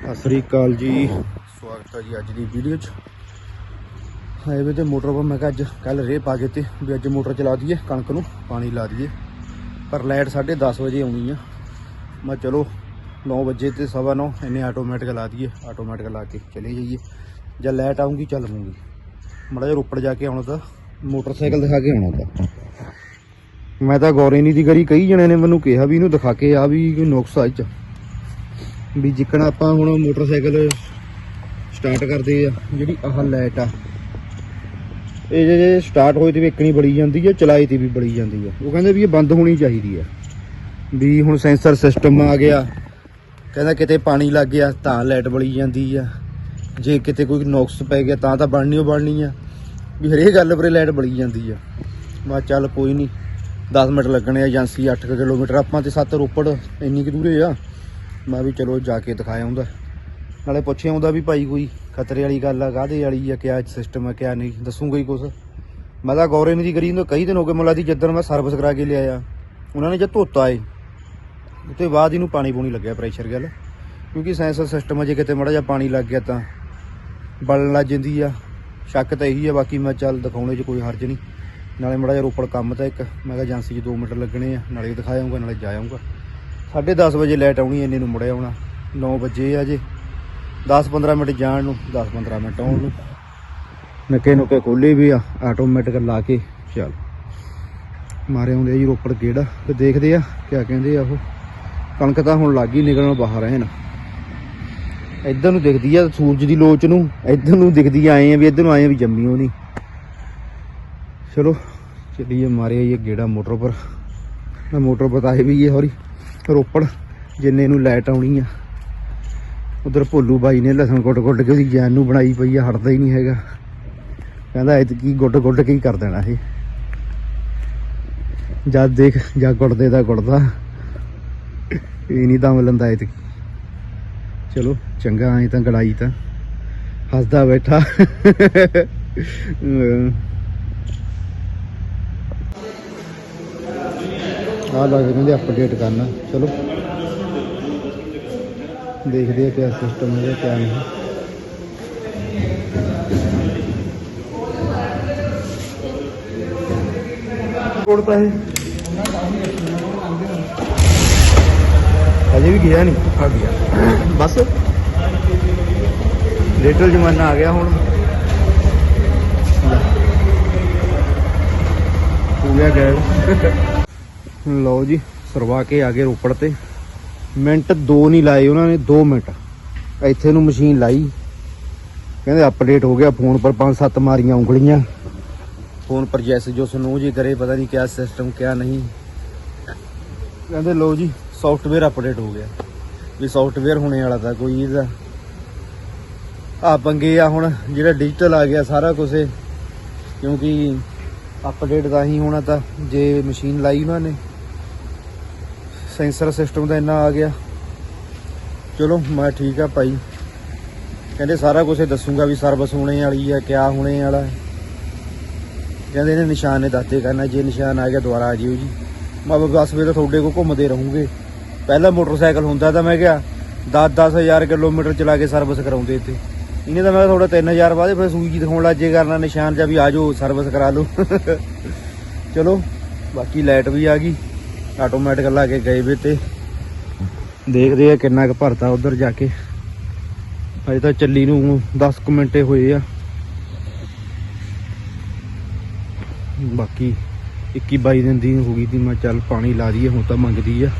ਸਤਿ ਸ੍ਰੀ ਅਕਾਲ ਜੀ। ਸਵਾਗਤ ਹੈ ਜੀ ਅੱਜ ਦੀ ਵੀਡੀਓ 'ਚ। ਹਾਈਵੇ ਤੇ ਮੋਟਰ 'ਤੇ ਮੈਂ ਕਿਹਾ ਅੱਜ ਕੱਲ ਰੇ ਪਾ ਕੇ ਤੇ ਵੀ ਅੱਜ ਮੋਟਰ ਚਲਾ ਦਈਏ ਕਣਕ ਨੂੰ ਪਾਣੀ ਲਾ ਦਈਏ। ਪਰ ਲਾਈਟ 10:30 ਵਜੇ ਆਉਣੀ ਆ। ਮੈਂ ਚਲੋ 9 ਵਜੇ ਤੇ ਸਵਾ 9 ਇਹਨੇ ਆਟੋਮੈਟਿਕ ਲਾ ਦਈਏ ਆਟੋਮੈਟਿਕ ਲਾ ਕੇ ਚਲੇ ਜਾਈਏ। ਜਦ ਲਾਈਟ ਆਉਂਗੀ ਚੱਲ ਪੂੰਗੀ ਮੜਾ ਜਿਹਾ ਰੋਪੜ ਜਾ ਕੇ ਆਉਣਾ ਤਾਂ ਮੋਟਰਸਾਈਕਲ ਦਿਖਾ ਕੇ ਆਉਣਾ ਤਾਂ। ਮੈਂ ਤਾਂ ਗੌਰੇ ਨਹੀਂ ਦੀ ਕਰੀ ਕਈ ਜਣੇ ਨੇ ਮੈਨੂੰ ਕਿਹਾ ਵੀ ਇਹਨੂੰ ਦਿਖਾ ਕੇ ਆ ਵੀ ਕੋਈ ਨੁਕਸ ਆ ਇਹ 'ਚ। ਵੀ ਜਿੱਕਣਾ ਆਪਾਂ ਹੁਣ ਮੋਟਰਸਾਈਕਲ ਸਟਾਰਟ ਕਰਦੇ ਆ, ਜਿਹੜੀ ਆਹ ਲਾਈਟ ਆ। ਇਹ ਜੇ- ਸਟਾਰਟ ਹੋਏ ਤੇ ਵੀ ਇੱਕ ਨਹੀਂ ਬੜੀ ਜਾਂਦੀ ਹੈ ਚਲਾਈ ਤੇ ਵੀ ਬੜੀ ਜਾਂਦੀ ਆ। ਉਹ ਕਹਿੰਦੇ ਵੀ ਇਹ ਬੰਦ ਹੋਣੀ ਚਾਹੀਦੀ ਹੈ ਵੀ ਹੁਣ ਸੈਂਸਰ ਸਿਸਟਮ ਆ ਗਿਆ। ਕਹਿੰਦਾ ਕਿਤੇ ਪਾਣੀ ਲੱਗ ਗਿਆ, ਤਾਂ ਲਾਈਟ ਬਲੀ ਜਾਂਦੀ ਆ। ਜੇ ਕਿਤੇ ਕੋਈ ਨੁਕਸ ਪੈ ਗਿਆ, ਤਾਂ ਤਾਂ ਬਣਨੀ ਓ ਬਣਨੀ ਆ। ਵੀ ਹਰੇਕ ਗੱਲ ਪਰੇ ਲਾਈਟ ਬਲੀ ਜਾਂਦੀ ਆ। ਮੈਂ ਚੱਲ ਕੋਈ ਨਹੀਂ 10 ਮਿੰਟ ਲੱਗਣੇ ਆ, ਏਜੰਸੀ 8 ਕਿਲੋਮੀਟਰ, ਆਪਾਂ ਤੇ 7 ਰੋਪੜ ਇੰਨੀ ਕੁ ਦੂਰੇ ਆ। ਮੈਂ ਵੀ ਚਲੋ ਜਾ ਕੇ ਦਿਖਾਇਆ ਹੁੰਦਾ ਨਾਲੇ ਪੁੱਛਿਆ ਆਉਂਦਾ ਵੀ ਭਾਈ ਕੋਈ ਖਤਰੇ ਵਾਲੀ ਗੱਲ ਆ, ਕਾਹਦੇ ਵਾਲੀ ਆ, ਕਿਆ ਸਿਸਟਮ ਆ, ਕਿਆ ਨਹੀਂ, ਦੱਸੂਗਾ ਹੀ ਕੁਛ। ਮੈਂ ਤਾਂ ਗੌਰੇ ਨਹੀਂ ਦੀ ਕਰੀ ਨੂੰ ਕਈ ਦਿਨ ਹੋ ਗਏ ਮੁੱਲਾ ਦੀ ਜਦੋਂ ਮੈਂ ਸਰਵਿਸ ਕਰਾ ਕੇ ਲਿਆਇਆ। ਉਹਨਾਂ ਨੇ ਜਦ ਧੋਤਾ ਏ ਉਤੇ ਬਾਅਦ ਇਹਨੂੰ ਪਾਣੀ ਪੂਣੀ ਲੱਗਿਆ ਪ੍ਰੈਸ਼ਰ ਗੱਲ। ਕਿਉਂਕਿ ਸੈਂਸਰ ਸਿਸਟਮ ਆ, ਜੇ ਕਿਤੇ ਮੜਾ ਜਿਹਾ ਪਾਣੀ ਲੱਗ ਗਿਆ ਤਾਂ ਬਲਣ ਲੱਗ ਜਾਂਦੀ ਆ। ਸ਼ੱਕ ਤਾਂ ਇਹੀ ਆ, ਬਾਕੀ ਮੈਂ ਚੱਲ ਦਿਖਾਉਣੇ 'ਚ ਕੋਈ ਹਰਜ ਨਹੀਂ। ਨਾਲੇ ਮੜਾ ਜਿਹਾ ਰੋਪੜ ਕੰਮ ਤਾਂ ਇੱਕ, ਮੈਂ ਕਿਹਾ ਏਜੰਸੀ 'ਚ 2 ਮਿੰਟ ਲੱਗਣੇ ਆ, ਨਾਲੇ ਦਿਖਾਇਆਉਂਗਾ ਨਾਲੇ ਜਾ ਆਊਂਗਾ 10:30 ਵਜੇ ਲਾਈਟ ਆਉਣੀ ਇੰਨੇ ਨੂੰ ਮੁੜਿਆ ਆਉਣਾ। 9 ਵਜੇ ਆ ਜੇ। 10-15 ਮਿੰਟ ਜਾਣ ਨੂੰ 10-15 ਮਿੰਟ ਆਉਣ ਨੂੰ। ਨੱਕੇ ਨੁਕੇ ਖੋਲੇ ਵੀ ਆ ਆਟੋਮੈਟਿਕ ਲਾ ਕੇ, ਚੱਲ। ਮਾਰੇ ਆਉਂਦੇ ਆ ਜੀ ਰੋਪੜ ਗੇੜਾ, ਤੇ ਦੇਖਦੇ ਆ, ਕਿਆ ਕਹਿੰਦੇ ਆ ਉਹ। ਕਣਕ ਤਾਂ ਹੁਣ ਲੱਗ ਹੀ ਨਿਕਲਣ, ਬਾਹਰ ਐਨ ਇੱਧਰ ਨੂੰ ਦਿਖਦੀ ਆ ਸੂਰਜ ਦੀ ਲੋਚ ਨੂੰ, ਇੱਧਰ ਨੂੰ ਦਿਖਦੀ ਆਏ ਆ ਵੀ ਇੱਧਰ ਨੂੰ ਆਏ ਆ ਵੀ ਜੰਮੀ ਉਹ ਨਹੀਂ ਚਲੋ, ਚੱਲੀਏ, ਮਾਰੇ ਆਈਏ ਗੇੜਾ ਮੋਟਰ ਪਰ ਮੈਂ ਮੋਟਰ ਬਤਾਏ ਵੀ ਇਹ ਹੋਰੀ। ਰੋਪੜ, ਜਿੰਨੇ ਨੂੰ ਲਾਈਟ ਆਉਣੀ ਆ। ਉਧਰ ਭੋਲੂ ਬਾਈ ਨੇ ਲਸਣ ਕੁੱਟ ਕੁੱਟ ਕੇ ਉਹਦੀ ਜਾਨ ਨੂੰ ਬਣਾਈ ਪਈ ਆ, ਹਟਦਾ ਹੀ ਨਹੀਂ ਹੈਗਾ। ਕਹਿੰਦਾ ਇਹ ਕੀ ਗੁੱਟ ਗੁੱਟ ਕੇ ਹੀ ਕਰ ਦੇਣਾ ਇਹ। ਜਦ ਦੇਖ ਜਾ ਕੁੱਟਦੇ ਦਾ ਕੁੱਟਦਾ ਇਹ ਨਹੀਂ ਦਮ ਲੰਦਾ ਇਹ ਚਲੋ, ਚੰਗਾ, ਐ ਤਾਂ ਗੜਾਈ ਤਾਂ। ਹੱਸਦਾ ਬੈਠਾ। ਅਮ ਆ ਕਹਿੰਦੇ ਅਪਡੇਟ ਕਰਨਾ। ਚਲੋ। ਦੇਖਦੇ ਆ ਕਿਆ ਸਿਸਟਮ ਹੈ ਕਿਆ ਨਹੀਂ। ਕੋਡ ਤਾਂ ਅਜੇ ਵੀ ਗਿਆ ਨਹੀਂ ਆ ਗਿਆ। ਬਸ। ਡਿਜੀਟਲ ਜ਼ਮਾਨਾ ਆ ਗਿਆ ਹੁਣ। ਹੋ ਗਿਆ ਗੈਰ। ਲਓ ਜੀ, ਸਰਵਾ ਕੇ ਆ ਗਏ ਰੋਪੜ ਤੇ। ਮਿੰਟ 2 ਨਹੀਂ ਲਾਏ ਉਹਨਾਂ ਨੇ 2 ਮਿੰਟ। ਇੱਥੇ ਨੂੰ ਮਸ਼ੀਨ ਲਾਈ। ਕਹਿੰਦੇ ਅਪਡੇਟ ਹੋ ਗਿਆ ਫੋਨ ਪਰ 5-7 ਮਾਰੀਆਂ ਉਂਗਲੀਆਂ। ਫੋਨ ਪਰ ਜੈਸੇ ਜੋ ਸਨੋ ਜੀ ਕਰੇ, ਪਤਾ ਨਹੀਂ ਕਿਆ ਸਿਸਟਮ ਕਿਆ ਨਹੀਂ। ਕਹਿੰਦੇ ਲਓ ਜੀ ਸੌਫਟਵੇਅਰ ਅਪਡੇਟ ਹੋ ਗਿਆ। ਵੀ ਸੌਫਟਵੇਅਰ ਹੋਣੇ ਵਾਲਾ ਤਾਂ ਕੋਈ ਇਹਦਾ। ਆ ਪੰਗੇ ਆ ਹੁਣ, ਜਿਹੜਾ ਡਿਜੀਟਲ ਆ ਗਿਆ ਸਾਰਾ ਕੁਝ ਕਿਉਂਕਿ ਅਪਡੇਟ ਤਾਂ ਹੀ ਹੋਣਾ ਤਾਂ ਜੇ ਮਸ਼ੀਨ ਲਾਈ ਉਹਨਾਂ ਨੇ। ਸੈਂਸਰ ਸਿਸਟਮ ਦਾ ਇੰਨਾ ਆ ਗਿਆ। ਚਲੋ, ਮੈਂ ਠੀਕ ਆ ਭਾਈ। ਕਹਿੰਦੇ ਸਾਰਾ ਕੁਝ ਦੱਸੂਗਾ ਵੀ ਸਰਵਿਸ ਹੋਣੇ ਵਾਲੀ ਹੈ ਕਿਆ ਹੋਣੇ ਵਾਲਾ ਹੈ। ਕਹਿੰਦੇ ਇਹਨੇ ਨਿਸ਼ਾਨ ਨੇ ਦੱਸਦੇ ਕਰਨਾ, ਜੇ ਨਿਸ਼ਾਨ ਆ ਗਿਆ ਦੁਬਾਰਾ ਆ ਜਿਓ ਜੀ। ਮੈਂ ਕਿਹਾ ਬਸ ਫਿਰ ਤੁਹਾਡੇ ਕੋ ਘੁੰਮਦੇ ਰਹੂੰਗੇ। ਪਹਿਲਾਂ ਮੋਟਰਸਾਈਕਲ ਹੁੰਦਾ ਤਾਂ ਮੈਂ ਕਿਹਾ 10-10000 ਕਿਲੋਮੀਟਰ ਚਲਾ ਕੇ ਸਰਵਿਸ ਕਰਾਉਂਦੇ ਇੱਥੇ। ਇਹਨੇ ਤਾਂ ਮੈਂ ਥੋੜਾ 3000 ਬਾਅਦ ਫਿਰ ਸੂਈ ਜੀ ਦਿਖਾਉਣ ਲੱਗ ਕਰਨਾ ਨਿਸ਼ਾਨ ਜਾਂ ਵੀ ਆ ਜਾਓ, ਸਰਵਿਸ ਕਰਾ ਲਓ। ਚਲੋ, ਬਾਕੀ ਲਾਈਟ ਵੀ ਆ ਗਈ। ਆਟੋਮੈਟਿਕ ਲਾ ਕੇ ਗਏ ਵੇ ਤੇ ਦੇਖਦੇ ਆ ਕਿੰਨਾ ਕੁ ਭਰਤਾ ਉਧਰ ਜਾ ਕੇ। ਅਜੇ ਤਾਂ ਚੱਲੀ ਨੂੰ 10 ਕੁ ਮਿੰਟੇ ਹੋਏ ਆ। ਬਾਕੀ 21 22 ਦਿਨ ਦੀ ਹੋ ਗਈ ਤੀ ਮੈਂ ਚੱਲ ਪਾਣੀ ਲਾ ਦਈਏ, ਹੁਣ ਤਾਂ ਮੰਗਦੀ ਆ।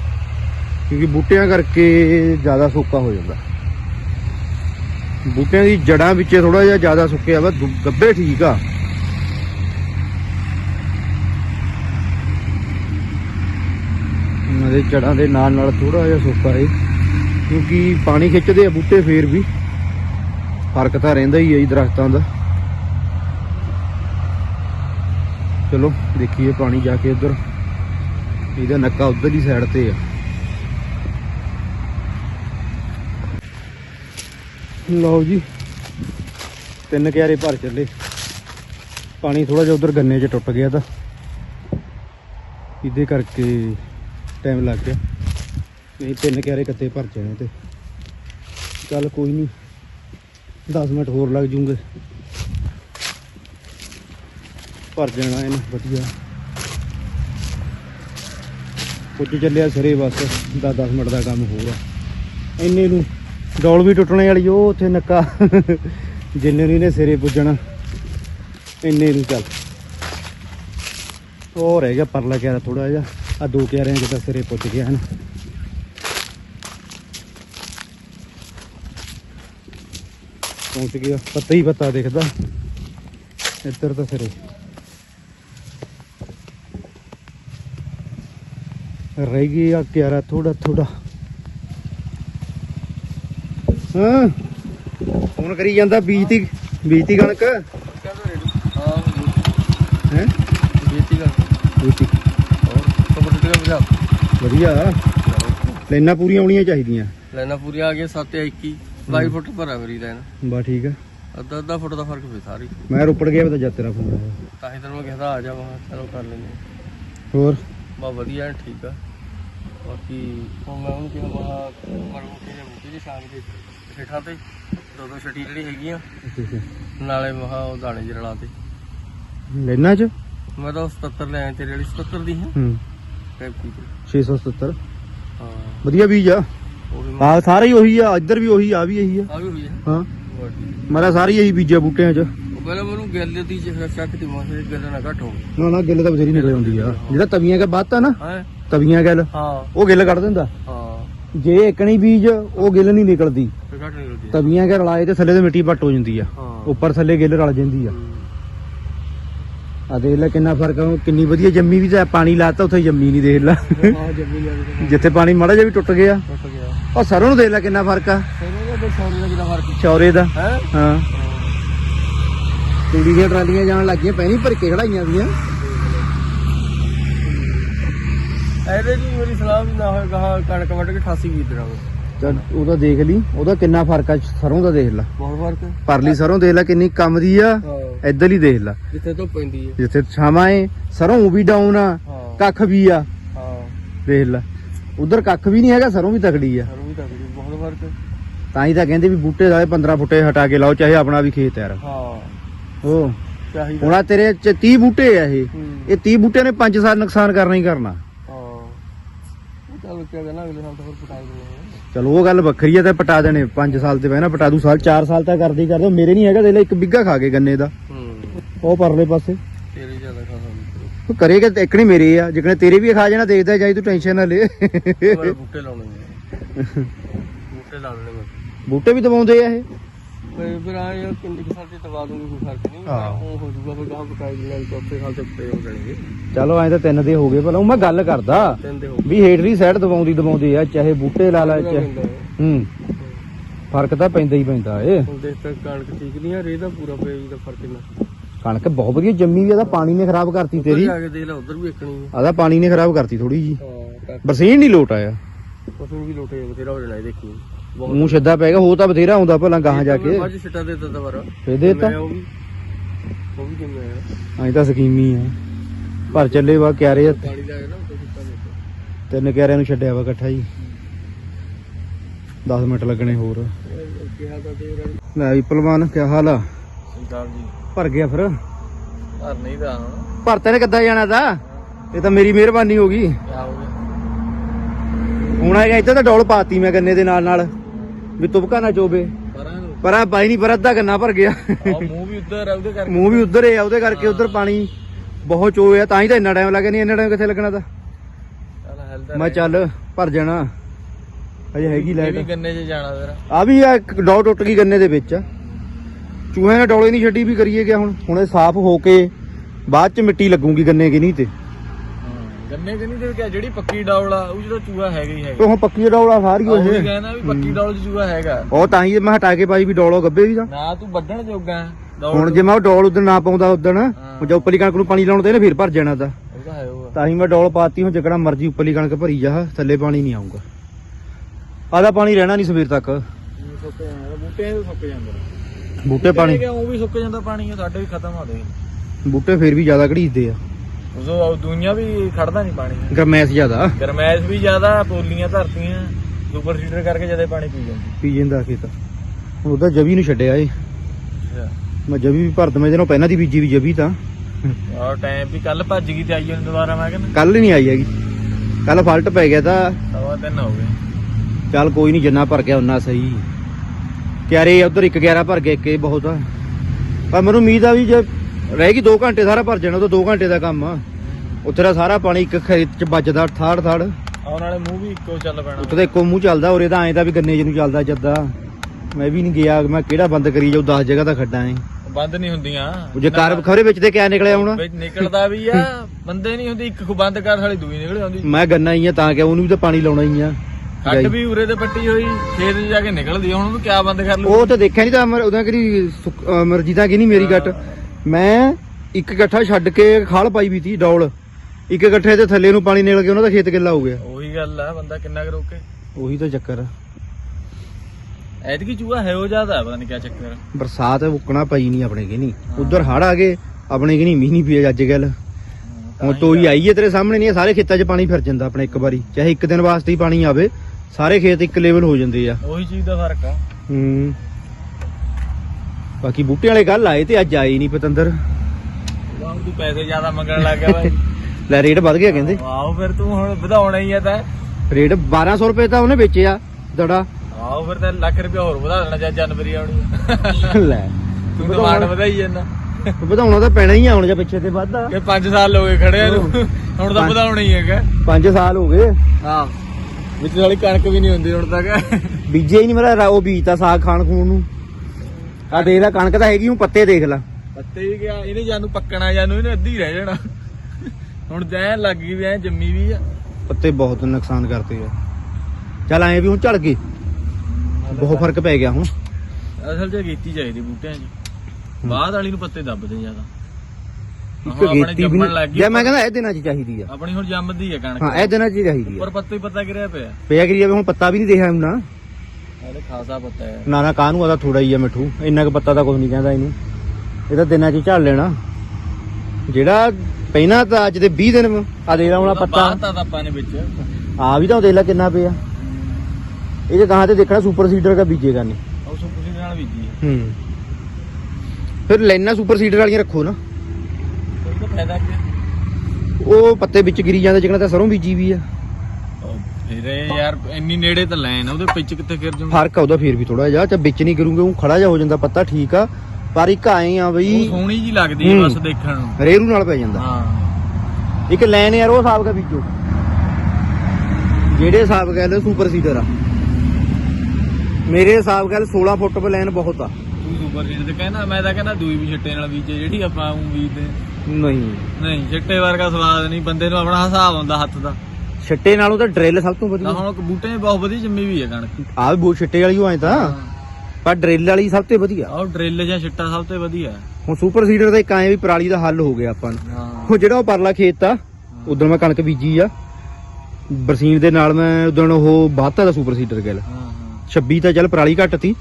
ਕਿਉਂਕਿ ਬੂਟਿਆਂ ਕਰਕੇ ਜ਼ਿਆਦਾ ਸੁੱਕਾ ਹੋ ਜਾਂਦਾ। ਬੂਟਿਆਂ ਦੀ ਜੜਾਂ ਵਿੱਚ ਥੋੜਾ ਜਿਹਾ ਜ਼ਿਆਦਾ ਸੁੱਕਿਆ ਵਾ ਦੁ- ਗੱਭੇ ਠੀਕ ਆ ਉਹਨਾਂ ਦੇ ਜੜਾਂ ਦੇ ਨਾਲ ਨਾਲ ਥੋੜਾ ਜਿਹਾ ਸੁੱਕਾ ਏ। ਕਿਉਂਕਿ ਪਾਣੀ ਖਿੱਚਦੇ ਆ ਬੂਟੇ ਫੇਰ ਵੀ। ਫ਼ਰਕ ਤਾਂ ਰਹਿੰਦਾ ਹੀ ਹੈ ਜੀ ਦਰਖਤਾਂ ਦਾ। ਚਲੋ, ਦੇਖੀਏ ਪਾਣੀ ਜਾ ਕੇ ਉਧਰ ਇਹਦਾ ਨੱਕਾ ਉਧਰਲੀ ਸਾਈਡ ਤੇ ਆ। ਲਓ ਜੀ, ਤਿੰਨ ਕਿਆਰੇ ਭਰ ਚੱਲੇ। ਪਾਣੀ ਥੋੜਾ ਜਿਹਾ ਉਧਰ ਗੰਨੇ 'ਚ ਟੁੱਟ ਗਿਆ ਤਾਂ। ਇਹਦੇ ਕਰਕੇ ਟਾਈਮ ਲੱਗ ਗਿਆ। ਨਹੀਂ ਤਿੰਨ ਕਿਆਰੇ ਕੱਤੇ ਭਰ ਜਾਣੇ ਤੇ। ਚੱਲ ਕੋਈ ਨਹੀਂ 10 ਮਿੰਟ ਹੋਰ ਲੱਗ ਜੂਗੇ। ਭਰ ਜਾਣਾ ਇਹਨੂੰ, ਵਧੀਆ। ਪੁੱਜ ਚੱਲਿਆ ਸਿਰੇ ਬਸ 10 ਮਿੰਟ ਦਾ ਕੰਮ ਹੋਰ ਆ। ਇੰਨੇ ਨੂੰ ਡੋਲ ਵੀ ਟੁੱਟਣੇ ਵਾਲੀ, ਉਹ ਉੱਥੇ ਨੱਕਾ। ਜਿੰਨੇ ਨੂੰ ਇਹਨੇ ਸਿਰੇ ਪੁੱਜਣਾ, ਇੰਨੇ ਨੂੰ ਚੱਲ। ਉਹ ਰਹਿ ਗਿਆ ਪਰਲਾ ਕਿਆਰਾ ਥੋੜਾ ਜਿਹਾ। ਆ ਦੋ ਕਿਆਰਿਆਂ ਜਿੱਦਾਂ ਸਿਰੇ ਪੁੱਜ ਗਿਆ ਹਨ। ਪਹੁੰਚ ਗਿਆ ਪੱਤਾ ਹੀ ਪੱਤਾ ਦਿਖਦਾ। ਇੱਧਰ ਤਾਂ ਸਿਰੇ। ਰਹਿ ਗਿਆ ਕਿਆਰਾ ਥੋੜਾ ਥੋੜਾ ਹਾਂ। ਫੋਨ ਕਰੀ ਜਾਂਦਾ ਬੀਜ ਤੀ ਬੀਜ ਤੀ ਕਣਕ। ਹਾਂ ਹੈ ਬੀਤੀ ਗੱਲ ਬੀਜ ਤੀ ਹੋਰ ਦਾ ਬਜਾ ਵਧੀਆ। ਲਾਈਨਾਂ ਪੂਰੀਆਂ ਆਉਣੀਆਂ ਚਾਹੀਦੀਆਂ। ਲੈਣਾ ਪੂਰੀ ਆ ਗਿਆ 7 21 22 ਫੁੱਟ ਭਰਾ ਮੇਰੀ ਲੈਣ ਬਾ ਠੀਕ ਆ। ਅੱਧਾ ਅੱਧਾ ਫੁੱਟ ਦਾ ਫ਼ਰਕ ਪਈ ਸਾਰੀ। ਮੈਂ ਰੋਪੜ ਗਿਆ ਤਾਂ ਜਦ ਤੇਰਾ ਫੋਨ ਆਇਆ। ਤਾਂ ਹੀ ਤੈਨੂੰ ਮੈਂ ਕਹਿੰਦਾ ਆ ਜਾ ਵਾ ਚਲੋ ਕਰ ਲੈਂਦੇ। ਹੋਰ? ਬਾ ਵਧੀਆ ਐਨ ਠੀਕ ਆ। ਬਾਕੀ ਹੁਣ ਮੈਂ ਉਹਨੂੰ ਕਿਹਾ ਮਾ ਮਰੂ ਕੇ ਜੇ ਬੁੱਢੀ ਦੀ ਸ਼ਾਮ ਦੇ ਠੇਠਾਂ ਤੇ ਦੋ ਦੋ ਛੱਟੀ ਜਿਹੜੀ ਹੈਗੀਆਂ। ਨਾਲੇ ਮਹਾ ਉਹ ਦਾਣੇ ਜਿਹੇ ਰਲਾ ਤੇ। ਲਾਈਨਾਂ ਚ? ਮੈਂ ਤਾਂ ਉਹ 77 ਲੈ ਆਇਆ ਤੇਰੇ ਵਾਲੀ 77 ਦੀ ਹੈ। ਹੂੰ। ਪੈਪੀ ਤੇ 670 ਹਾਂ। ਵਧੀਆ ਬੀਜ ਆ। ਉਹ ਆ ਸਾਰਾ ਹੀ ਉਹੀ ਆ ਇੱਧਰ ਵੀ ਉਹੀ ਆ ਵੀ ਇਹੀ ਆ। ਆ ਵੀ ਹੋਈ ਹੈ। ਹਾਂ। ਮੇਰਾ ਸਾਰੀ ਇਹੀ ਬੀਜਿਆ ਬੂਟਿਆਂ ਚ। ਉਹ ਪਹਿਲਾਂ ਮੈਨੂੰ ਗੱਲ ਦੀ ਸ਼ੱਕ ਦੀ ਮਾਸੇ ਗੱਲ ਨਾ ਘੱਟ ਹੋ ਨਾ ਨਾ ਗਿੱਲ ਤਾਂ ਬਥੇਰੀ ਨਿਕਲ ਆਉਂਦੀ ਆ। ਜਿਹੜਾ ਤਵੀਆਂ ਕੇ ਬਾਤ ਆ ਨਾ ਹੈ? ਤਵੀਆਂ ਗੱਲ ਹਾਂ। ਉਹ ਗਿੱਲ ਕੱਢ ਦਿੰਦਾ। ਹਾਂ। ਜੇ ਇਕਣੀ ਬੀਜ ਉਹ ਗਿੱਲ ਨਹੀਂ ਨਿਕਲਦੀ। ਫਿਰ ਘੱਟ ਨਿਕਲਦੀ। ਹੈ ਤਵੀਆਂ ਕੇ ਰਲਾਏ ਤੇ ਥੱਲੇ ਤੇ ਮਿੱਟੀ ਪੱਟ ਹੋ ਜਾਂਦੀ ਆ। ਹਾਂ। ਉੱਪਰ ਥੱਲੇ ਗਿੱਲ ਰਲ ਜਾਂਦੀ ਆ। ਹੂੰ। ਆ ਦੇਖ ਲੈ ਕਿੰਨਾ ਫ਼ਰਕ ਆ ਕਿੰਨੀ ਵਧੀਆ ਜੰਮੀ ਵੀ ਤਾਂ ਪਾਣੀ ਲਾਤਾ ਉੱਥੇ ਜੰਮੀ ਨਹੀਂ ਦੇਖ ਲੈ। ਹਾਂ ਜੰਮੀ ਜਿੱਥੇ ਪਾਣੀ ਮਾੜਾ ਜਿਹਾ ਵੀ ਟੁੱਟ ਗਿਆ। ਟੁੱਟ ਗਿਆ। ਉਹ ਸਰੋਂ ਨੂੰ ਦੇਖ ਲੈ ਕਿੰਨਾ ਫ਼ਰਕ ਆ। ਦਾ ਚੌਰੇ ਦਾ ਹੈ? ਹਾਂ। ਤੂੜੀ ਦੀਆਂ ਟਰਾਲੀਆਂ ਜਾਣ ਲੱਗੀਆਂ ਪੈਣੀ ਭਰ ਕੇ ਖੜਾਈਆਂ ਦੀਆਂ। ਇਹਦੇ ਜੀ ਮੇਰੀ ਸਲਾਹ ਵੀ ਨਾ ਹੋਏ ਗਾਹਾਂ ਕਣਕ ਵੱਢ ਕੇ 88 ਬੀਜ ਦੇਣਾ ਚੱਲ ਉਹਦਾ ਦੇਖ ਲਈ ਉਹਦਾ ਕਿੰਨਾ ਫ਼ਰਕ ਆ ਸਰੋਂ ਦਾ ਦੇਖ ਲੈ। ਬਹੁਤ ਫ਼ਰਕ ਪਰਲੀ ਸਰੋਂ ਦੇਖ ਲੈ ਕਿੰਨੀ ਕੰਮ ਦੀ ਆ। ਇੱਧਰ ਹੀ ਦੇਖ ਲੈ। ਜਿੱਥੇ ਤੋਂ ਪੈਂਦੀ ਹੈ। ਜਿੱਥੇ ਛਾਵਾਂ ਏ ਸਰੋਂ ਵੀ ਡਾਊਨ ਆ ਹਾਂ। ਕੱਖ ਵੀ ਆ। ਹਾਂ। ਦੇਖ ਲੈ। ਉਧਰ ਕੱਖ ਵੀ ਨਹੀਂ ਹੈਗਾ ਸਰੋਂ ਵੀ ਤਕੜੀ ਆ। ਸਰੋਂ ਵੀ ਤਾਂ ਬਹੁਤ ਫ਼ਰਕ ਤਾਂ ਹੀ ਤਾਂ ਕਹਿੰਦੇ ਵੀ ਬੂਟੇ ਦਾ 15 ਫੁੱਟੇ ਹਟਾ ਕੇ ਲਾਓ ਚਾਹੇ ਆਪਣਾ ਵੀ ਖੇਤ ਯਾਰ। ਹਾਂ। ਉਹ ਚਾਹੀਦਾ। ਹੁਣ ਤੇਰੇ ਚ 30 ਬੂਟੇ ਆ ਇਹ। ਇਹ 30 ਬੂਟਿਆਂ ਨੇ 5 ਸਾਲ ਨੁਕਸਾਨ ਕਰਨਾ ਹੀ ਕਰਨਾ। ਚੱਲ ਉਹ ਗੱਲ ਵੱਖਰੀ ਆ ਤੇ ਪਟਾ ਦੇਣੇ। 5 ਸਾਲ ਤੇ ਬਹਿਣਾ ਪਟਾ ਦੂ ਸਾਲ 4 ਸਾਲ ਤਾਂ ਕਰਦੇ ਕਰਦੇ। ਮੇਰੇ ਨਹੀਂ ਹੈਗਾ ਦੇ ਲੈ ਇੱਕ ਬਿੱਗਾ ਖਾ ਕੇ ਗੰਨੇ ਦਾ। ਉਹ ਪਰਲੇ ਪਾਸੇ। ਤੇਰੇ ਜ਼ਿਆਦਾ ਖਾਸਾ ਉਹ ਕਰੇਗਾ ਤੇ ਇੱਕ ਨਹੀਂ ਮੇਰੇ ਆ ਜਿਕਣੇ ਤੇਰੇ ਵੀ ਖਾ ਜਾਣਾ ਦੇਖਦਾ ਜਾਈ ਤੂੰ ਟੈਨਸ਼ਨ ਨਾ ਲੈ। ਮੈਂ ਬੂਟੇ ਲਾਉਣੇ ਨੇ। ਬੂਟੇ ਲਾਉਣੇ ਨੇ। ਮੈਂ ਬੂਟੇ ਵੀ ਦਵਾਉਂਦੇ ਆ ਇਹ? ਫਿਰ ਫਿਰ ਆ ਯਾਰ ਕਿੰਨੇ ਕੁ ਸਾਲ ਤੇ ਦਵਾ ਦੂੰਗੀ ਕੋਈ ਫ਼ਰਕ ਨਹੀਂ। ਹਾਂ। ਉਹ ਹੋ ਜੂਗਾ ਫਿਰ ਗਾਹ ਪਕਾਈ ਦੇਣਾ ਚੌਥੇ ਸਾਲ ਤੇ ਪੇ ਹੋ ਜਾਣਗੇ। ਚਲੋ ਐਂ ਤਾਂ ਤਿੰਨ ਦੇ ਹੋ ਗਏ ਭਲਾ ਉਹ ਮੈਂ ਗੱਲ ਕਰਦਾ। ਤਿੰਨ ਦੇ ਹੋ ਵੀ ਹੇਠਲੀ ਸਾਈਡ ਦਵਾਉਂਦੀ ਦਵਾਉਂਦੇ ਆ ਚਾਹੇ ਬੂਟੇ ਲਾ ਲਾ ਚਾਹੇ ਹੈ। ਹੂੰ। ਫ਼ਰਕ ਤਾਂ ਪੈਂਦਾ ਹੀ ਪੈਂਦਾ ਏ ਹੁਣ ਦੇਖ ਤਾਂ ਕਣਕ ਠੀਕ ਨਹੀਂ ਆ ਰੇ ਦਾ ਪੂਰਾ ਪੇ ਦਾ ਫ਼ਰਕ ਇੰਨਾ ਕਣਕ ਬਹੁਤ ਵਧੀਆ ਜੰਮੀ ਵੀ ਇਹਦਾ ਪਾਣੀ ਨੇ ਖਰਾਬ ਕਰਤੀ ਤੇਰੀ। ਜਾ ਕੇ ਦੇਖ ਲੈ ਉਧਰ ਵੀ ਇੱਕਣੀ ਹੈ। ਆਦਾ ਪਾਣੀ ਨੇ ਖਰਾਬ ਕਰਤੀ ਥੋੜੀ ਜੀ ਬਰਸੀਨ ਨਹੀਂ ਲੋਟ ਆਇਆ। ਉਸ ਨੂੰ ਵੀ ਲੋਟੇ ਬਥੇਰਾ ਹੋ ਜਾਣਾ ਇਹ ਦੇਖੀ। ਮੂੰਹ ਸਿੱਧਾ ਪੈ ਗਿਆ ਹੋ ਤਾਂ ਬਥੇਰਾ ਹੁੰਦਾ ਭਲਾ ਗਾਹਾਂ ਜਾ ਕੇ। ਮੱਝ ਛਿੱਟਾ ਦੇ ਦਿੱਤਾ ਦੁਬਾਰਾ। ਫੇਰ ਦੇ ਤਾ ਮੈਂ ਉਹ ਵੀ ਉਹ ਵੀ ਕਿੰਨਾ ਹੈ। ਐਂ ਤਾਂ ਸਕੀਮੀ ਆ। ਪਰ ਚੱਲੇ ਵਾ ਕਿਆਰੇ ਆ, ਗਾੜੀ ਦਾ ਹੈ ਨਾ ਉੱਤੇ ਛਿੱਟਾ ਦੇ ਦਿੱਤਾ। ਤਿੰਨ ਕਿਆਰਿਆਂ ਨੂੰ ਛੱਡਿਆ ਵਾ ਇਕੱਠਾ ਜੀ 10 ਮਿੰਟ ਲੱਗਣੇ ਹੋਰ। ਲੈ ਵੀ ਪਹਿਲਵਾਨ ਕੀ ਹਾਲ ਆ? ਸਰਦਾਰ ਜੀ। ਭਰ ਗਿਆ ਫਿਰ। ਘਰ ਨਹੀਂ ਦਾ ਕੀ ਭਰਤੇ ਨੇ ਕਿੱਦਾਂ ਜਾਣਾ ਤਾ? ਇਹ ਤਾਂ ਮੇਰੀ ਮਿਹਰਬਾਨੀ ਹੋ ਗਈ। ਹੋ ਗਿਆ? ਹੁਣ ਆ ਇੱਥੇ ਤਾਂ ਡੋਲ ਪਾਤੀ ਮੈਂ ਗੰਨੇ ਦੇ ਨਾਲ ਨਾਲ। ਵੀ ਤੁਬਕਾ ਨਾ ਚੋਵੇ। ਪਰਾਂ ਨੂੰ। ਪਰ ਆ ਬਾਈ ਨਹੀਂ ਪਰ ਅੱਧਾ ਗੰਨਾ ਭਰ ਗਿਆ। ਆ ਮੂੰਹ ਵੀ ਉੱਧਰ ਆ ਉਹਦੇ ਕਰਕੇ। ਮੂੰਹ ਵੀ ਉਧਰ ਹੈ ਉਹਦੇ ਕਰਕੇ ਉਧਰ ਪਾਣੀ ਬਹੁਤ ਚੋਏ ਆ ਤਾਂ ਹੀ ਤਾਂ ਇੰਨਾ ਟਾਈਮ ਲੱਗਿਆ ਨਹੀਂ ਇੰਨਾ ਟਾਈਮ ਕਿੱਥੇ ਲੱਗਣਾ ਤਾਂ? ਚੱਲ ਹੈਲਦਾ ਮੈਂ ਚੱਲ ਭਰ ਜਾਣਾ। ਹੈਗੀ ਵੀ ਲਾਈਟ ਗੰਨੇ 'ਚ ਜਾਣਾ ਤੇਰਾ ਆ ਵੀ ਆ ਇੱਕ ਡੌ ਟੁੱਟ ਗਈ ਗੰਨੇ ਦੇ ਵਿੱਚ। ਚੂਹੇ ਨੇ ਡੌਲੇ ਨਹੀਂ ਛੱਡੀ ਵੀ ਕਰੀਏ ਕਿਆ ਹੁਣ? ਹੁਣ ਇਹ ਸਾਫ਼ ਹੋ ਕੇ ਬਾਅਦ ਚ ਮਿੱਟੀ ਲੱਗੂਗੀ ਗੰਨੇ ਕਿ ਨਹੀਂ ਤੇ। ਗੰਨੇ ਕਿ ਨਹੀਂ ਦੇ ਕਿਹਾ ਜਿਹੜੀ ਪੱਕੀ ਡੌਲ ਆ ਉਹ ਜਿਹੜਾ ਚੂਹਾ ਹੈਗਾ ਹੀ ਤੇ ਹੈਗਾ। ਹੁਣ ਪੱਕੀ ਡੌਲਾ ਸਾਰੀ ਉਹ ਉਹ ਕਹਿੰਦਾ ਵੀ ਪੱਕੀ ਡੌਲ 'ਚ ਚੂਹਾ ਹੈਗਾ। ਉਹ ਤਾਂ ਹੀ ਮੈਂ ਹਟਾ ਕੇ ਪਾਈ ਵੀ ਡੌਲੋ ਗੱਬੇ ਵੀ ਤਾਂ। ਨਾ ਤੂੰ ਵੱਢਣ ਜੋਗਾ ਹੁਣ ਜੇ ਮੈਂ ਉਹ ਡੌਲ ਉਦੋਂ ਨਾ ਪਾਉਂਦਾ ਉਦੋਂ ਉਹ ਜੇ ਉੱਪਰਲੀ ਕਣਕ ਨੂੰ ਪਾਣੀ ਲਾਉਣ ਤੇ ਨੇ ਫਿਰ ਭਰ ਜਾਣਾ ਤਾਂ। ਉਹ ਤਾਂ ਹੈ ਉਹ ਤਾਂ ਮੈਂ ਡੌਲ ਪਾਤੀ ਹੁਣ ਜਿਕੜਾ ਮਰਜ਼ੀ ਉੱਪਰਲੀ ਕਣਕ ਭਰੀ ਜਾ ਥੱਲੇ ਪਾਣੀ ਨਹੀਂ ਆਊਗਾ। ਆਦਾ ਪਾਣੀ ਰਹਿਣਾ ਨਹੀਂ ਸਵੇਰ ਤੱਕ। ਬੂਟੇ ਤੋਂ ਸੁੱਕ ਜਾਂਦਾ। ਬੂਟੇ ਪਾਣੀ। ਉਹ ਵੀ ਸੁੱਕ ਜਾਂਦਾ ਪਾਣੀ ਸਾਡੇ ਵੀ ਖਤਮ ਹੋ ਗਏ ਬੂਟੇ ਫਿਰ ਵੀ ਜ਼ਿਆਦਾ ਘੜੀਦੇ ਆ। ਉਦੋਂ ਦੁਨੀਆ ਵੀ ਖੜਦਾ ਨਹੀਂ ਪਾਣੀ। ਗਰਮੈਸ਼ ਜ਼ਿਆਦਾ। ਗਰਮੈਸ਼ ਵੀ ਜ਼ਿਆਦਾ ਪੋਲੀਆਂ ਧਰਤੀਆਂ ਸੁਪਰ ਸੀਡਰ ਕਰਕੇ ਜਦੇ ਪਾਣੀ ਪੀ ਜਾਂਦੀ। ਪੀ ਜਾਂਦਾ ਖੇਤ। ਹੁਣ ਉਹਦਾ ਜਵੀ ਨੂੰ ਛੱਡਿਆ ਏ। ਮੈਂ ਜਵੀ ਵੀ ਭਰ ਦਵਾਂ ਇਹਦੇ ਨਾਲ ਪਹਿਲਾਂ ਦੀ ਬੀਜੀ ਵੀ ਜਵੀ ਤਾਂ। ਔਰ ਟਾਈਮ ਵੀ ਕੱਲ ਭੱਜ ਗਈ ਤੇ ਆਈ ਹੁਣ ਦੁਬਾਰਾ ਮੈਂ ਕਹਿੰਦਾ ਕੱਲ ਨਹੀਂ ਆਈ ਹੈਗੀ। ਕੱਲ ਫਾਲਟ ਪੈ ਗਿਆ ਤਾਂ ਸਵਾ ਦਿਨ ਹੋ ਗਏ। ਚੱਲ ਕੋਈ ਨਹੀਂ ਜਿੰਨਾ ਭਰ ਗਿਆ ਉਨਾ ਸਹੀ। ਕਿਆਰੇ ਉਧਰ 1 11 ਭਰ ਇੱਕ ਇਹ ਬਹੁਤ ਆ। ਪਰ ਮੈਨੂੰ ਉਮੀਦ ਆ ਵੀ ਜੇ ਰਹਿ ਗਈ 2 ਘੰਟੇ ਸਾਰਾ ਭਰ ਜਾਣਾ ਉਹ 2 ਘੰਟੇ ਦਾ ਕੰਮ ਆ। ਉੱਥੇ ਦਾ ਸਾਰਾ ਪਾਣੀ ਇੱਕ ਖੇਤ ਚ ਵੱਜਦਾ ਥਾੜ ਥਾੜ ਆਉਣ ਵਾਲੇ ਮੂੰਹ ਵੀ ਇੱਕੋ ਚੱਲ ਪੈਣਾ। ਉੱਥੇ ਤਾਂ ਇੱਕੋ ਮੂੰਹ ਚੱਲਦਾ ਉਰੇ ਤਾਂ ਐਂ ਤਾਂ ਵੀ ਗੰਨੇ ਜਿਹਨੂੰ ਚੱਲਦਾ ਜੱਦਾ। ਮੈਂ ਵੀ ਨਹੀਂ ਗਿਆ ਮੈਂ ਕਿਹੜਾ ਬੰਦ ਕਰੀ ਜਾਊ 10 ਜਗ੍ਹਾ ਤਾਂ ਖੱਡਾਂ ਐ। ਬੰਦ ਨਹੀਂ ਹੁੰਦੀਆਂ। ਜੇ ਕਾਰ ਖਬਰੇ ਵਿੱਚ ਤੇ ਕਿਆ ਨਿਕਲਿਆ ਹੁਣ? ਵਿੱਚ ਨਿਕਲਦਾ ਵੀ ਆ ਬੰਦੇ ਨਹੀਂ ਹੁੰਦੀ ਇੱਕ ਬੰਦ ਕਰ ਸਾਲੀ ਦੂਈ ਨਿਕਲ ਆਉਂਦੀ। ਮੈਂ ਗੰਨਾ ਹੀ ਆ ਤਾਂ ਕਿ ਉਹਨੂੰ ਵੀ ਤਾਂ ਪਾਣੀ ਲਾਉਣਾ ਹੀ ਆ। ਕੱਟ ਵੀ ਉਰੇ ਤੇ ਪੱਟੀ ਹੋਈ ਖੇਤ 'ਚ ਜਾ ਕੇ ਨਿਕਲਦੀ ਆ, ਹੁਣ ਉਹਨੂੰ ਕਿਆ ਬੰਦ ਕਰ ਲੂ ਉਹ ਤਾਂ ਦੇਖਿਆ ਨਹੀਂ ਤਾਂ ਅਮਰ ਉਹਦਾ ਕਿਹੜੀ ਮਰਜ਼ੀ ਤਾਂ ਕਿ ਨਹੀਂ ਮੇਰੀ ਗੱਟ। ਮੈਂ ਇੱਕ ਇਕੱਠਾ ਛੱਡ ਕੇ ਖਾਲ ਪਾਈ ਵੀ ਤੀ ਡੌਲ। ਇੱਕ ਇਕੱਠੇ ਤੇ ਥੱਲੇ ਨੂੰ ਪਾਣੀ ਨਿਕਲ ਕੇ ਉਹਨਾਂ ਦਾ ਖੇਤ ਕਿੱਲਾ ਹੋ ਗਿਆ। ਉਹੀ ਗੱਲ ਆ ਬੰਦਾ ਕਿੰਨਾ ਕੁ ਰੋਕੇ। ਉਹੀ ਤਾਂ ਚੱਕਰ ਆ। ਐਤਕੀ ਚੂਹਾ ਹੈ ਉਹ ਜ਼ਿਆਦਾ ਪਤਾ ਨਹੀਂ ਕਿਆ ਚੱਕਰ ਬਰਸਾਤ ਉੱਕਣਾ ਪਈ ਨਹੀਂ ਆਪਣੇ ਕਿ ਨਹੀਂ। ਉਧਰ ਹੜ ਆ ਗਏ ਆਪਣੇ ਕਿ ਨਹੀਂ ਮੀਂਹ ਨਹੀਂ ਪਿਆ ਅੱਜ ਕੱਲ ਹੁਣ ਤੋਈ ਆਈ ਹੈ ਤੇਰੇ ਸਾਹਮਣੇ ਨਹੀਂ ਸਾਰੇ ਖੇਤਾਂ 'ਚ ਪਾਣੀ ਫਿਰ ਜਾਂਦਾ ਆਪਣੇ ਇੱਕ ਵਾਰੀ। ਚਾਹੇ ਇੱਕ ਦਿਨ ਵਾਸਤੇ ਹੀ ਪਾਣੀ ਆਵੇ ਸਾਰੇ ਖੇਤ ਇੱਕ ਲੈਵਲ ਹੋ ਜਾਂਦੇ ਆ। ਉਹੀ ਚੀਜ਼ ਦਾ ਫ਼ਰਕ ਆ। ਹੂੰ। ਬਾਕੀ ਬੂਟੇ ਵਾਲੇ ਕੱਲ ਆਏ ਤੇ ਅੱਜ ਆਏ ਨਹੀਂ ਪਤੰਦਰ। ਤੂੰ ਪੈਸੇ ਜ਼ਿਆਦਾ ਮੰਗਣ ਲੱਗ ਗਿਆ ਭਾਈ ਲੈ ਰੇਟ ਵੱਧ ਗਿਆ ਕਹਿੰਦੇ। ਆਓ ਫਿਰ ਤੂੰ ਹੁਣ ਵਧਾਉਣਾ ਹੀ ਆ ਤਾਂ। ਰੇਟ 1200 ਰੁਪਏ ਤਾਂ ਉਹਨੇ ਵੇਚਿਆ ਦੜਾ। ਆਓ ਫਿਰ ਤਾਂ ਲੱਖ ਰੁਪਇਆ ਹੋਰ ਵਧਾ ਦੇਣਾ ਜਦ ਜਨਵਰੀ ਆਉਣੀ। ਲੈ ਤੂੰ ਡਿਮਾਂਡ ਵਧਾਈ ਜਾਂਦਾ। ਵਧਾਉਣਾ ਤਾਂ ਪੈਣਾ ਹੀ ਆ ਹੁਣ ਜੇ ਪਿੱਛੇ ਤੇ ਵੱਧਦਾ। ਕਿ 5 ਸਾਲ ਹੋ ਗਏ ਖੜਿਆ ਨੂੰ। ਹੁਣ ਤਾਂ ਵਧਾਉਣਾ ਹੀ ਹੈਗਾ। 5 ਸਾਲ ਹੋ ਗਏ। ਹਾਂ। ਵਿੱਚ ਵਾਲੀ ਕਣਕ ਵੀ ਨਹੀਂ ਹੁੰਦੀ ਹੁਣ ਤੱਕ। ਬੀਜੇ ਹੀ ਨਹੀਂ ਮੇਰਾ ਉਹ ਬੀਜਤਾ ਸਾਗ ਖਾਣ ਖੂਣ ਨੂੰ। ਆ ਦੇਖ ਲੈ ਕਣਕ ਤਾਂ ਹੈਗੀ ਹੂੰ ਪੱਤੇ ਦੇਖ ਲੈ। ਪੱਤੇ ਵੀ ਗਿਆ ਇਹਨੇ ਜਾਨੂੰ ਪੱਕਣਾ ਜਾਨੂੰ ਇਹਨੇ ਅੱਧੀ ਰਹਿ ਜਾਣਾ। ਹੁਣ ਜੈ ਲੱਗ ਗਈ ਵੀ ਐ ਜੰਮੀ ਵੀ ਆ। ਪੱਤੇ ਬਹੁਤ ਨੁਕਸਾਨ ਕਰਦੇ ਆ। ਚੱਲ ਐਂ ਵੀ ਹੁਣ ਝੜ ਗਏ। ਬਹੁਤ ਫ਼ਰਕ ਪੈ ਗਿਆ ਹੁਣ। ਅਸਲ 'ਚ ਕੀਤੀ ਚਾਹੀਦੀ ਬੂਟਿਆਂ 'ਚ। ਬਾਅਦ ਵਾਲੀ ਨੂੰ ਪੱਤੇ ਦੱਬਦੇ ਜ਼ਿਆਦਾ। ਇੱਕ ਆਪਣੇ ਗੇਤੀ ਵੀ ਜੰਮਣ ਲੱਗ ਨਹੀਂ ਗਈ ਜੇ ਮੈਂ ਕਹਿੰਦਾ ਇਹ ਦਿਨਾਂ 'ਚ ਚਾਹੀਦੀ ਆ। ਆਪਣੀ ਹੁਣ ਜੰਮਦੀ ਹੈ ਕਣਕ। ਹਾਂ ਇਹ ਦਿਨਾਂ 'ਚ ਹੀ ਚਾਹੀਦੀ ਆ। ਪਰ ਪੱਤੇ ਹੀ ਪੱਤਾ ਗਿਰਿਆ ਪਿਆ। ਪਿਆ ਕਰੀ ਜਾਵੇ ਹੁਣ ਪੱਤਾ ਵੀ ਨਹੀਂ ਦੇਖਿਆ ਹੁਣ ਨਾ ਇਹਦੇ ਖਾਸਾ ਪੱਤਾ ਹੈ। ਨਾ ਨਾ ਕਾਹਨੂੰ ਆਦਾ ਥੋੜਾ ਹੀ ਆ ਮਿੱਠੂ। ਇੰਨਾ ਕੁ ਪੱਤਾ ਤਾਂ ਕੁਝ ਨਹੀਂ ਕਹਿੰਦਾ ਇਹਨੂੰ। ਇਹ ਤਾਂ ਦਿਨਾਂ 'ਚ ਹੀ ਝੜ ਲੈਣਾ। ਜਿਹੜਾ ਪਹਿਲਾਂ ਤਾਂ ਅੱਜ ਦੇ 20 ਦਿਨ ਆ ਦੇ ਹੁਣ ਪੱਤਾ। ਬਾਤ ਤਾਂ ਆਪਾਂ ਨੇ ਵਿੱਚ। ਆ ਵੀ ਤਾਂ ਦੇਖ ਲੈ ਕਿੰਨਾ ਪਿਆ। ਇਹ ਜੇ ਗਾਂ ਤੇ ਦੇਖਣਾ ਸੁਪਰ ਸੀਡਰ ਦਾ ਬੀਜੇਗਾ ਨਹੀਂ ਉਹ ਸੁਪਰ ਨਾਲ ਬੀਜੀ ਹੈ ਹੂੰ। ਫਿਰ ਲੈਣਾ ਸੁਪਰ ਸੀਡਰ ਵਾਲੀਆਂ ਰੱਖੋ ਨਾ। ਫਾਇਦਾ ਕੀ ਉਹ ਪੱਤੇ ਵਿੱਚ ਗਿਰੀ ਜਾਂਦੇ ਜਿਕਣਾ ਤਾਂ ਸਰੋਂ ਬੀਜੀ ਵੀ ਆ। ਉਹ ਫਿਰ ਇਹ ਯਾਰ ਇੰਨੀ ਨੇੜੇ ਤਾਂ ਲੈਣ ਉਹਦੇ ਪਿੱਛ ਕਿੱਥੇ ਗਿਰ ਜੂਗਾ ਫ਼ਰਕ ਆ ਉਹਦਾ ਫੇਰ ਵੀ ਥੋੜਾ ਜਿਹਾ ਤੇ ਵਿੱਚ ਨਹੀਂ ਕਰੂੰਗੇ ਉਹ ਖੜਾ ਜਾ ਹੋ ਜਾਂਦਾ ਪੱਤਾ ਠੀਕ ਆ। ਪਰ ਇੱਕ ਆਏ ਆ ਉਹ ਬਈ ਸੋਹਣੀ ਜੀ ਲੱਗਦੀ ਹੈ ਹੂੰ। ਬਸ ਦੇਖਣ ਨੂੰ। ਰੇਰੂ ਨਾਲ ਪੈ ਜਾਂਦਾ। ਹਾਂ। ਇੱਕ ਲੈਨ ਯਾਰ ਉਹ ਹਿਸਾਬ ਦਾ ਬੀਜੋ। ਜਿਹੜੇ ਹਿਸਾਬ ਗੱਲ ਸੁਪਰ ਸੀਡਰ ਆ। ਮੇਰੇ ਹਿਸਾਬ ਗੱਲ 16 ਫੁੱਟ ਪੇ ਲੈਨ ਬਹੁਤ ਆ। ਤੂੰ ਸੁਪਰ ਸੀਡ ਤੇ ਕਹਿੰਦਾ ਮੈਂ ਤਾਂ ਕਹਿੰਦਾ ਦੂਈ ਵੀ ਛਿੱਟੇ ਨਾਲ ਬੀਜੇ ਜਿਹੜੀ ਆਪਾਂ ਉਹ ਬੀਜਦੇ। ਨਹੀਂ। ਨਹੀਂ ਛਿੱਟੇ ਵਰਗਾ ਸਵਾਦ ਨਹੀਂ ਬੰਦੇ ਨੂੰ ਆਪਣਾ ਹਿਸਾਬ ਆਉਂਦਾ ਹੱਥ ਦਾ। ਛੱਟੇ ਨਾਲੋਂ ਤਾਂ ਡਰਿੱਲ ਸਭ ਤੋਂ ਵਧੀਆ। ਹੁਣ ਬੂਟੇ ਨੇ ਬਹੁਤ ਵਧੀਆ ਜੰਮੀ ਵੀ ਹੈ ਕਣਕ। ਆ ਵੀ ਬਹੁਤ ਛੱਟੇ ਵਾਲੀ ਹੋਏ ਤਾਂ। ਪਰ ਡਰਿੱਲ ਵਾਲੀ ਸਭ ਤੋਂ ਵਧੀਆ। ਆਹ ਡਰਿੱਲ ਜਾਂ ਛਿੱਟਾ ਸਭ ਤੋਂ ਵਧੀਆ। ਹੈ ਹੁਣ ਸੁਪਰ ਸੀਡਰ ਦਾ ਇੱਕ ਐਂ ਵੀ ਪਰਾਲੀ ਦਾ ਹੱਲ ਹੋ ਗਿਆ ਆਪਾਂ ਨੂੰ। ਹਾਂ। ਉਹ ਜਿਹੜਾ ਉਹ ਪਰਲਾ ਖੇਤ ਆ ਉਦੋਂ ਮੈਂ ਕਣਕ ਬੀਜੀ ਆ। ਬਰਸੀਨ ਦੇ ਨਾਲ ਮੈਂ ਉਦੋਂ ਉਹ ਬਾਤਾ ਦਾ ਸੁਪਰ ਸੀਡਰ ਗੱਲ। ਹਾਂ 26 ਤਾਂ ਚੱਲ ਪਰਾਲੀ ਘੱਟ ਤੀ।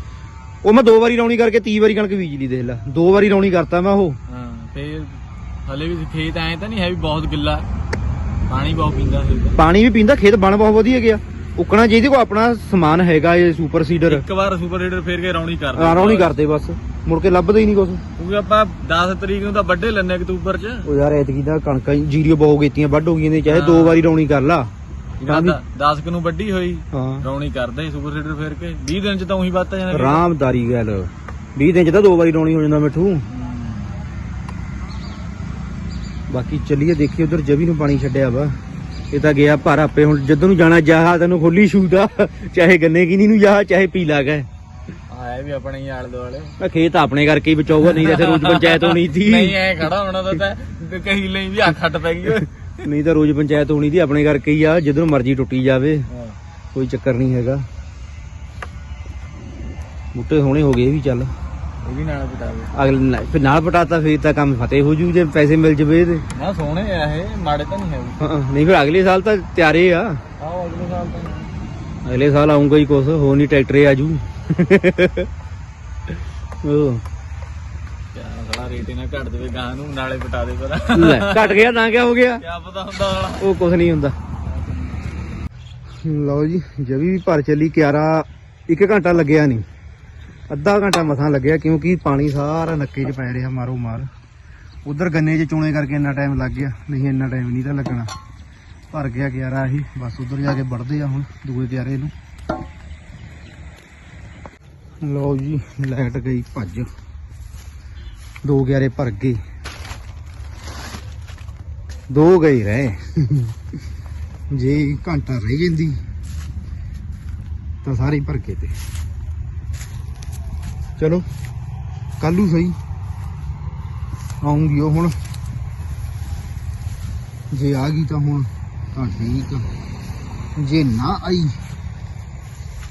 ਉਹ ਮੈਂ ਦੋ ਵਾਰੀ ਰੌਣੀ ਕਰਕੇ 30 ਵਾਰੀ ਕਣਕ ਬੀਜ ਲਈ ਦੇਖ ਲੈ। ਦੋ ਵਾਰੀ ਰੌਣੀ ਕਰਤਾ ਮੈਂ ਉਹ। ਹਾਂ ਫੇਰ ਹਲੇ ਵੀ ਖੇਤ ਐ ਤਾਂ ਨਹੀਂ ਹੈ ਵੀ ਬਹੁਤ ਗਿੱਲਾ। ਪਾਣੀ ਬਹੁਤ ਪੀਂਦਾ ਖੇਤ। ਪਾਣੀ ਵੀ ਪੀਂਦਾ ਖੇਤ ਬਣ ਬਹੁਤ ਵਧੀਆ ਗਿਆ। ਉਕਣਾ ਜਿਹਦੇ ਕੋ ਆਪਣਾ ਸਮਾਨ ਹੈਗਾ ਇਹ ਸੁਪਰ ਸੀਡਰ ਇੱਕ ਵਾਰ ਸੁਪਰ ਹੀਟਰ ਫੇਰ ਕੇ ਰੌਣੀ ਕਰ ਰੌਣੀ ਕਰਦੇ ਬਸ। ਮੁੜ ਕੇ ਲੱਭਦਾ ਹੀ ਨਹੀਂ ਕੁਛ। ਕਿਉਂਕਿ ਆਪਾਂ 10 ਤਰੀਕ ਨੂੰ ਤਾਂ ਵੱਡੇ ਲੈਣੇ ਅਕਤੂਬਰ ਚ। ਉਹ ਯਾਰ ਐਤਕੀ ਦਾ ਕਣਕਾਂ ਹੀ ਜੀਰੀਓ ਬਹੁਤ ਗੀਤੀਆਂ ਵੱਢ ਹੋ ਗਈਆਂ ਨੇ ਚਾਹੇ ਦੋ ਵਾਰੀ ਰੌਣੀ ਕਰ ਲਾ। ਤਾਂ ਵੀ 10 ਨੂੰ ਵੱਡੀ ਹੋਈ। ਹਾਂ। ਰੌਣੀ ਕਰਦੇ ਸੁਪਰ ਹੀਟਰ ਫੇਰ ਕੇ। 20 ਦਿਨ ਚ ਤਾਂ ਉਹੀ ਵੱਧ ਜਾਣਾ ਆਰਾਮਦਾਰੀ ਗੱਲ। 20 ਦਿਨ ਚ ਤਾਂ ਦੋ ਵਾਰੀ ਰੌਣੀ ਹੋ ਜਾਂਦਾ ਮਿੱਠੂ। ਬਾਕੀ ਚੱਲੀਏ ਦੇਖੀ ਉਧਰ ਜਵੀ ਨੂੰ ਪਾਣੀ ਛੱਡਿਆ ਵਾ। ਇਹ ਤਾਂ ਗਿਆ ਭਰ ਆਪੇ ਹੁਣ ਜਦੋਂ ਨੂੰ ਜਾਣਾ ਜਾਹਾ ਤੈਨੂੰ ਖੋਲੀ ਸ਼ੂਦਾ ਚਾਹੇ ਗੰਨੇ ਕਿਨੀ ਨੂੰ ਜਾ ਚਾਹੇ ਪੀਲਾ ਗਏ ਆਏ ਵੀ ਆਪਣੇ ਹੀ ਆਲੇ ਦੁਆਲੇ। ਖੇਤ ਆਪਣੇ ਕਰਕੇ ਹੀ ਬਚਾਊਗਾ ਨਹੀਂ ਤਾਂ ਰੋਜ਼ ਪੰਚਾਇਤ ਹੋਣੀ ਸੀ। ਨਹੀਂ ਐ ਖੜਾ ਹੋਣਾ ਤਾਂ ਤਾਂ ਕਹੀ ਲਈ ਵੀ ਅੱਖ ਹੱਟ ਪੈ ਗਈ ਨਹੀਂ ਤਾਂ ਰੋਜ਼ ਪੰਚਾਇਤ ਹੋਣੀ ਸੀ ਆਪਣੇ ਕਰਕੇ ਹੀ ਆ ਜਦੋਂ ਮਰਜ਼ੀ ਟੁੱਟੀ ਜਾਵੇ। ਕੋਈ ਚੱਕਰ ਨਹੀਂ ਹੈਗਾ। ਬੂਟੇ ਹੋਣੇ ਹੋ ਗਏ ਵੀ ਚੱਲ। ਇਹ ਵੀ ਨਾਲ ਅਗਲੇ ਨਾਲ- ਫਿਰ ਨਾਲ ਪਟਾਤਾ ਫੇਰ ਤਾਂ ਕੰਮ ਫਤਿਹ ਹੋ ਜੂ ਜੇ ਪੈਸੇ ਮਿਲ ਜਵੇ ਤੇ। ਨਾ ਸੋਹਣੇ ਆ ਇਹ ਮਾੜੇ ਤਾਂ ਨਹੀਂ ਹੈ ਹਾਂ, ਨਹੀਂ ਫਿਰ ਅਗਲੇ ਸਾਲ ਤਾਂ ਤਿਆਰੇ ਆ। ਅਗਲੇ ਸਾਲ ਤਾਂ ਅਗਲੇ ਸਾਲ ਆਉਂਗਾ ਹੀ ਕੁਛ ਹੋ ਨਹੀਂ ਟਰੈਕਟਰ ਆਜੂ ਉਹ। ਕਿਆ ਸਾਲਾ ਰੇਟ ਇਹਨਾਂ ਘੱਟ ਦੇਵੇ ਗਾਂ ਨੂੰ ਨਾਲੇ ਦੇ ਲੈ ਘਟ ਗਿਆ ਤਾਂ ਕਿਆ ਹੋ ਗਿਆ? ਕਿਆ ਪਤਾ ਹੁੰਦਾ ਸਾਲਾ। ਉਹ ਕੁਛ ਨਹੀਂ ਹੁੰਦਾ। ਲਓ ਜੀ ਜਵੀ ਵੀ ਭਰ ਚੱਲੀ ਕਿਆਰਾ ਇੱਕ ਘੰਟਾ ਲੱਗਿਆ ਨਹੀਂ। ਅੱਧਾ ਘੰਟਾ ਮਸਾਂ ਲੱਗਿਆ ਕਿਉਂਕਿ ਪਾਣੀ ਸਾਰਾ ਨੱਕੇ 'ਚ ਪੈ ਰਿਹਾ ਮਾਰੋ ਮਾਰ। ਉਧਰ ਗੰਨੇ 'ਚ ਚੋਣੇ ਕਰਕੇ ਇੰਨਾ ਟਾਈਮ ਲੱਗ ਗਿਆ, ਨਹੀਂ ਇੰਨਾ ਟਾਈਮ ਨਹੀਂ ਤਾਂ ਲੱਗਣਾ। ਭਰ ਗਿਆ ਕਿਆਰਾ ਇਹ, ਬਸ ਉਧਰ ਜਾ ਕੇ ਵੜਦੇ ਆ ਹੁਣ, ਦੂਏ ਕਿਆਰੇ ਨੂੰ। ਲਓ ਜੀ, ਲਾਈਟ ਗਈ ਭੱਜ। ਦੋ ਗਿਆਰੇ ਭਰ ਗਏ। ਦੋ ਗਏ ਰਹੇ। ਜੇ ਘੰਟਾ ਰਹਿ ਜਾਂਦੀ, ਤਾਂ ਸਾਰੇ ਭਰ ਕੇ ਤੇ। ਚਲੋ ਕੱਲੂ ਸਹੀ। ਆਉਂਗੀ ਉਹ ਹੁਣ। ਜੇ ਆ ਗਈ ਤਾਂ ਹੁਣ ਤਾਂ ਠੀਕ ਆ। ਜੇ ਨਾ ਆਈ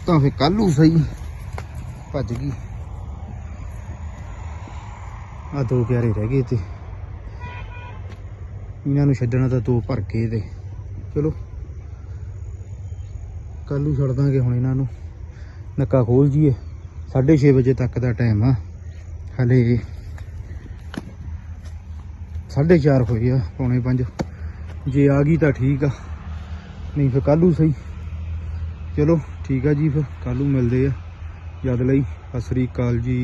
ਤਾਂ ਫੇ ਕੱਲੂ ਸਹੀ। ਭੱਜ ਗਈ। ਆ ਦੋ ਪਿਆਰੇ ਰਹਿ ਗਏ ਤੇ। ਇਹਨਾਂ ਨੂੰ ਛੱਡਣਾ ਤਾਂ ਦੋ ਭਰ ਕੇ ਤੇ ਚਲੋ। ਕੱਲ ਨੂੰ ਛੱਡ ਦਾਂਗੇ ਹੁਣ ਇਹਨਾਂ ਨੂੰ। ਨੱਕਾ ਖੋਲ ਜੀਏ। 6:30 ਵਜੇ ਤੱਕ ਦਾ ਟਾਈਮ ਆ। ਹਲੇ 4:30 ਹੋਏ ਆ ਪੌਣੇ 5 ਜੇ ਆ ਗਈ ਤਾਂ ਠੀਕ ਆ, ਨਹੀਂ ਫਿਰ ਕੱਲ ਸਹੀ। ਚਲੋ ਠੀਕ ਆ ਜੀ ਫਿਰ ਕੱਲ ਮਿਲਦੇ ਆ। ਜਦ ਲਈ, ਸਤਿ ਸ੍ਰੀ ਅਕਾਲ ਜੀ।